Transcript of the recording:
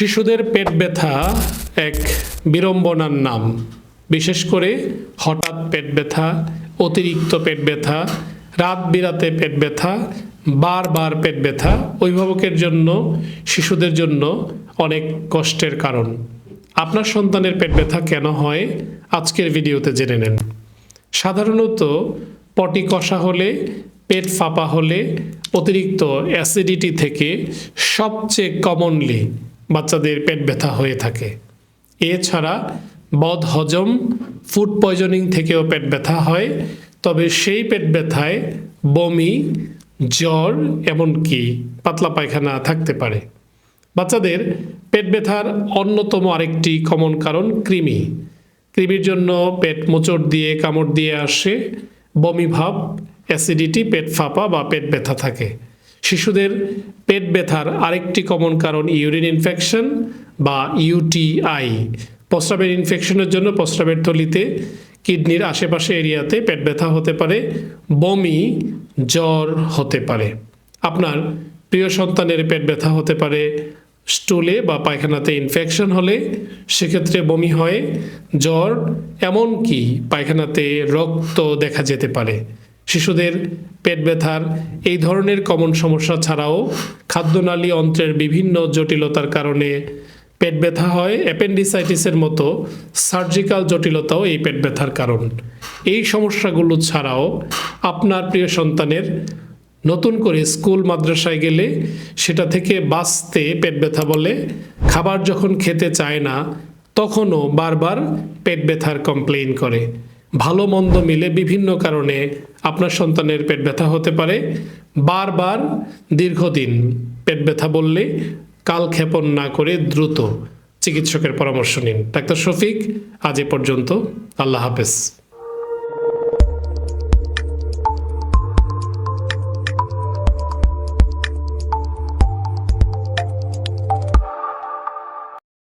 শিশুদের পেট ব্যথা এক বিড়ম্বনার নাম। বিশেষ করে হঠাৎ পেট ব্যথা, অতিরিক্ত পেট ব্যথা, রাত বিরাতে পেট ব্যথা, বারবার পেট ব্যথা অভিভাবকের জন্য, শিশুদের জন্য অনেক কষ্টের কারণ। আপনার সন্তানের পেট ব্যথা কেন হয়? আজকের ভিডিওতে জেনে নেন। সাধারণত পটি কষা হলে, পেট ফাঁপা হলে অতিরিক্ত অ্যাসিডিটি থেকে সবচেয়ে কমনলি বাচ্চাদের পেট ব্যথা হয়ে থাকে। এছাড়া বদ হজম, ফুড পয়জনিং থেকেও পেট ব্যথা হয়, তবে সেই পেট ব্যথায় বমি, জ্বর এমনকি পাতলা পায়খানা থাকতে পারে। বাচ্চাদের পেট ব্যথার অন্যতম আরেকটি কমন কারণ কৃমি। কৃমির জন্য পেট মোচড় দিয়ে, কামড় দিয়ে আসে, বমি ভাব, অ্যাসিডিটি, পেট ফাঁপা বা পেট ব্যথা থাকে। শিশুদের পেট ব্যথার আরেকটি কমন কারণ ইউরিন ইনফেকশন বা ইউটিআই প্রস্রাবের ইনফেকশনের জন্য প্রস্রাবের থলিতে কিডনির আশেপাশে এরিয়াতে পেট ব্যথা হতে পারে, বমি, জ্বর হতে পারে। আপনার প্রিয় সন্তানের পেট ব্যথা হতে পারে, স্টুলে বা পায়খানাতে ইনফেকশন হলে সেক্ষেত্রে বমি হয়, জ্বর, এমনকি পায়খানাতে রক্ত দেখা যেতে পারে। শিশুদের পেট ব্যথার এই ধরনের কমন সমস্যা ছাড়াও খাদ্যনালী অন্ত্রের বিভিন্ন জটিলতার কারণে পেট ব্যথা হয়। অ্যাপেন্ডিসাইটিসের মতো সার্জিক্যাল জটিলতাও এই পেট ব্যথার কারণ। এই সমস্যাগুলো ছাড়াও আপনার প্রিয় সন্তানের নতুন করে স্কুল, মাদ্রাসায় গেলে সেটা থেকে বাঁচতে পেট ব্যথা বলে। খাবার যখন খেতে চায় না, তখনও বারবার পেট ব্যথার কমপ্লেইন করে। ভালো মন্দ মিলে বিভিন্ন কারণে আপনার সন্তানের পেট ব্যথা হতে পারে। বারবার দীর্ঘদিন পেট ব্যথা বললে কাল ক্ষেপণ না করে দ্রুত চিকিৎসকের পরামর্শ নিন। ডাক্তার শফিক, আজ এ পর্যন্ত। আল্লাহ হাফেজ।